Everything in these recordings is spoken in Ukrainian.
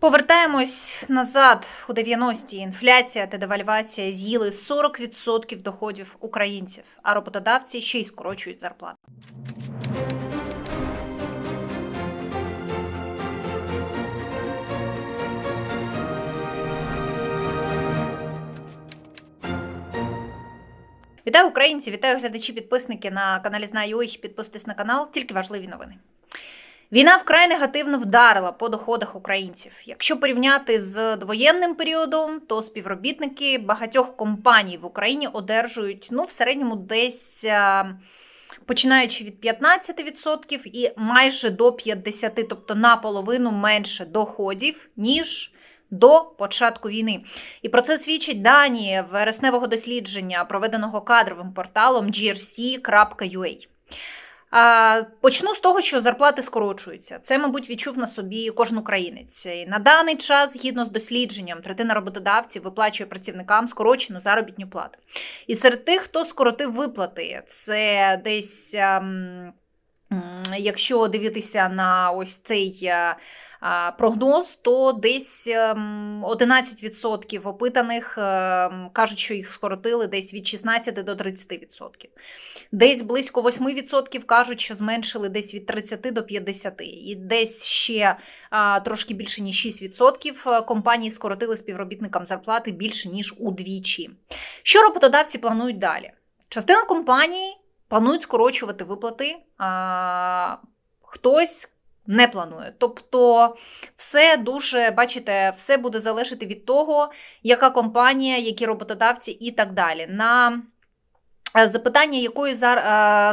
Повертаємось назад у 90-ті. Інфляція та девальвація з'їли 40% доходів українців, а роботодавці ще й скорочують зарплату. Вітаю українці, вітаю глядачі, підписники на каналі Знаю.ua. Підписуйтесь на канал, тільки важливі новини. Війна вкрай негативно вдарила по доходах українців. Якщо порівняти з довоєнним періодом, то співробітники багатьох компаній в Україні одержують ну, в середньому десь починаючи від 15% і майже до 50%, тобто наполовину менше доходів, ніж до початку війни. І про це свідчать дані вересневого дослідження, проведеного кадровим порталом grc.ua. Почну з того, що зарплати скорочуються. Це, мабуть, відчув на собі кожен українець. І на даний час, згідно з дослідженням, третина роботодавців виплачує працівникам скорочену заробітну плату. І серед тих, хто скоротив виплати, це десь, ем, якщо дивитися на ось цей. Е, Прогноз, то десь ем, 11% опитаних ем, кажуть, що їх скоротили десь від 16 до 30%. Десь близько 8% кажуть, що зменшили десь від 30 до 50. І десь ще трошки більше ніж 6% компанії скоротили співробітникам зарплати більше ніж удвічі. Що роботодавці планують далі? Частина компаній планують скорочувати виплати. А, хтось не планує. Тобто, все дуже, бачите, все буде залежати від того, яка компанія, які роботодавці і так далі. На е, запитання, якої е,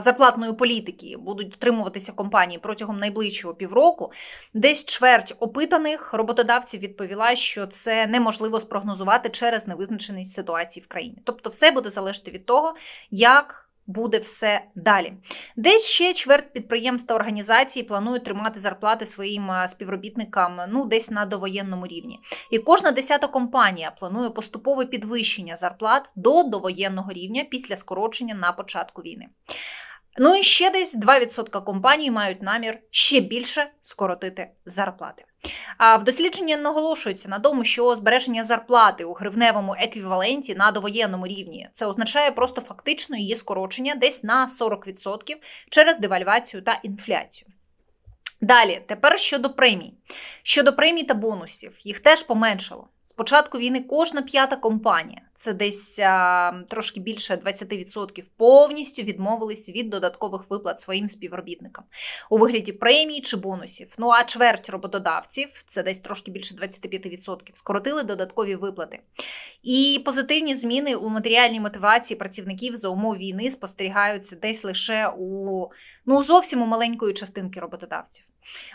зарплатної політики будуть дотримуватися компанії протягом найближчого півроку, десь чверть опитаних роботодавців відповіла, що це неможливо спрогнозувати через невизначеність ситуації в країні. Тобто, все буде залежати від того, як буде все далі. Десь ще чверть підприємств та організацій планують тримати зарплати своїм е, співробітникам ну десь на довоєнному рівні. І кожна десята компанія планує поступове підвищення зарплат до довоєнного рівня після скорочення на початку війни. Ну і ще десь 2% компаній мають намір ще більше скоротити зарплати. А в дослідженні наголошується на тому, що збереження зарплати у гривневому еквіваленті на довоєнному рівні це означає просто фактично її скорочення десь на 40% через девальвацію та інфляцію. Далі, тепер щодо премій. Щодо премій та бонусів, їх теж поменшало. З початку війни кожна п'ята компанія, це десь а, трошки більше 20%, повністю відмовились від додаткових виплат своїм співробітникам у вигляді премій чи бонусів. Ну а чверть роботодавців, це десь трошки більше 25%, скоротили додаткові виплати. І позитивні зміни у матеріальній мотивації працівників за умов війни спостерігаються десь лише у ну зовсім у маленької частинки роботодавців.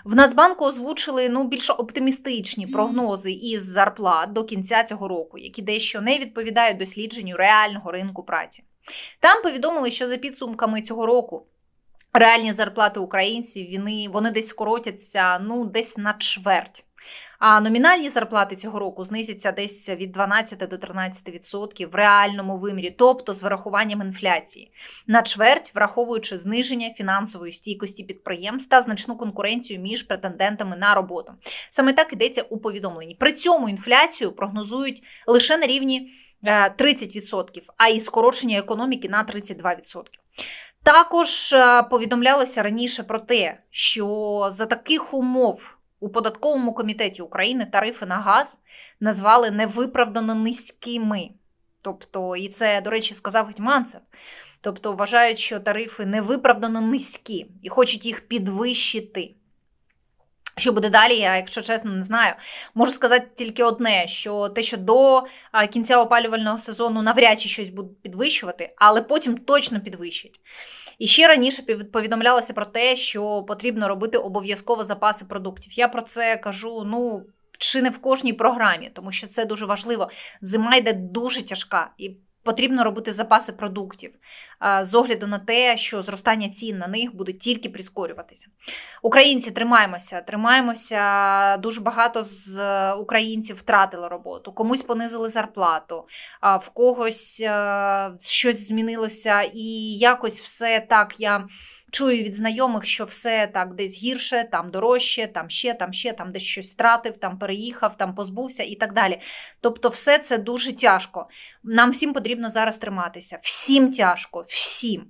В Нацбанку озвучили ну більш оптимістичні прогнози із зарплат до кінця цього року, які дещо не відповідають дослідженню реального ринку праці. Там повідомили, що за підсумками цього року реальні зарплати українців вони, вони десь скоротяться ну десь на чверть. А номінальні зарплати цього року знизяться десь від 12 до 13% в реальному вимірі, тобто з врахуванням інфляції, на чверть, враховуючи зниження фінансової стійкості підприємств та значну конкуренцію між претендентами на роботу. Саме так йдеться у повідомленні. При цьому інфляцію прогнозують лише на рівні е, 30%, а і скорочення економіки на 32%. Також е, повідомлялося раніше про те, що за таких умов у податковому комітеті України тарифи на газ назвали невиправдано низькими. Тобто, і це, до речі, сказав Гетьманцев. Тобто вважають, що тарифи невиправдано низькі і хочуть їх підвищити. Що буде далі, я, якщо чесно, не знаю. Можу сказати тільки одне: що те, що до кінця опалювального сезону навряд чи щось будуть підвищувати, але потім точно підвищать. І ще раніше повідомлялося про те, що потрібно робити обов'язково запаси продуктів. Я про це кажу, ну. Чи не в кожній програмі, тому що це дуже важливо. Зима йде дуже тяжка, і потрібно робити запаси продуктів з огляду на те, що зростання цін на них буде тільки прискорюватися. Українці тримаємося, тримаємося. Дуже багато з українців втратили роботу, комусь понизили зарплату, в когось е, щось змінилося, і якось все так я. Чую від знайомих, що все так десь гірше, там дорожче, там ще, там ще, там десь щось втратив, там переїхав, там позбувся і так далі. Тобто, все це дуже тяжко. Нам всім потрібно зараз триматися. Всім тяжко, всім.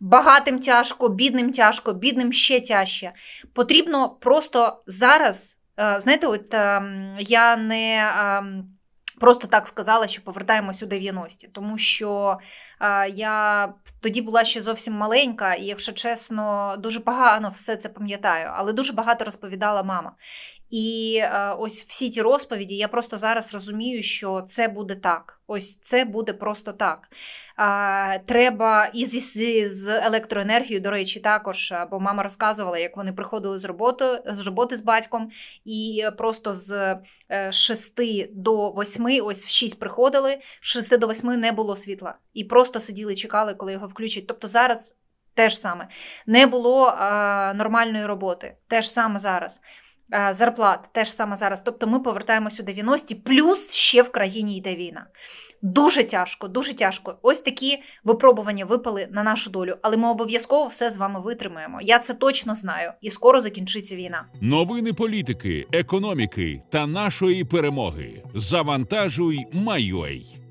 Багатим тяжко, бідним тяжко, бідним ще тяжче. Потрібно просто зараз, е, знаєте, от ем, я не ем, просто так сказала, що повертаємось у 90-ті, тому що е, я тоді була ще зовсім маленька, і, якщо чесно, дуже погано все це пам'ятаю, але дуже багато розповідала мама. І е, ось всі ті розповіді, я просто зараз розумію, що це буде так. Ось це буде просто так. Треба і з, з, електроенергією, до речі, також. Бо мама розказувала, як вони приходили з роботи з роботи з батьком, і просто з 6 до 8, ось в 6 приходили, з 6 до 8 не було світла. І просто сиділи, чекали, коли його включать. Тобто зараз теж саме не було а, нормальної роботи. Теж саме зараз. А, Зарплат теж саме зараз. Тобто ми повертаємося у 90-ті, плюс ще в країні йде війна. Дуже тяжко, дуже тяжко. Ось такі випробування випали на нашу долю, але ми обов'язково все з вами витримаємо. Я це точно знаю, і скоро закінчиться війна. Новини політики, економіки та нашої перемоги. Завантажуй, майой.